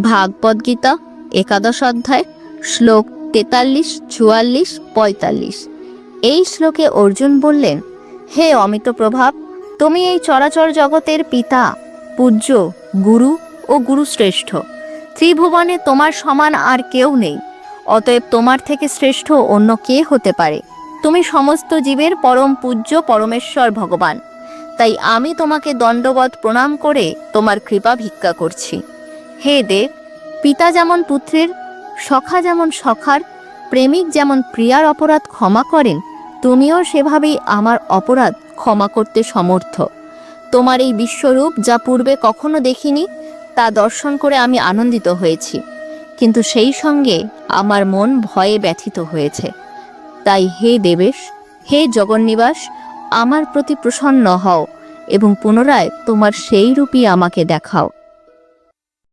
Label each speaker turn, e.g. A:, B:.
A: ভাগবত গীতা, একাদশ অধ্যায়, শ্লোক তেতাল্লিশ, চুয়াল্লিশ, পঁয়তাল্লিশ। এই শ্লোকে অর্জুন বললেন, হে অমিত প্রভাব তুমি এই চরাচর জগতের পিতা, পূজ্য, গুরু ও গুরুশ্রেষ্ঠ। ত্রিভুবনে তোমার সমান আর কেউ নেই। অতএব তোমার থেকে শ্রেষ্ঠ অন্য কে হতে পারে? তুমি সমস্ত জীবের পরম পূজ্য পরমেশ্বর ভগবান। তাই আমি তোমাকে দণ্ডবধ প্রণাম করে তোমার কৃপা ভিক্ষা করছি। হে দেব, পিতা যেমন পুত্রের, সখা যেমন সখার, প্রেমিক যেমন প্রিয়ার অপরাধ ক্ষমা করেন, তুমিও সেভাবেই আমার অপরাধ ক্ষমা করতে সমর্থ। তোমার এই বিশ্বরূপ যা পূর্বে কখনো দেখিনি, তা দর্শন করে আমি আনন্দিত হয়েছি। কিন্তু সেই সঙ্গে আমার মন ভয়ে ব্যথিত হয়েছে। তাই হে দেবেশ, হে জগন্নিবাস, আমার প্রতি প্রসন্ন হও এবং পুনরায় তোমার সেই রূপই আমাকে দেখাও।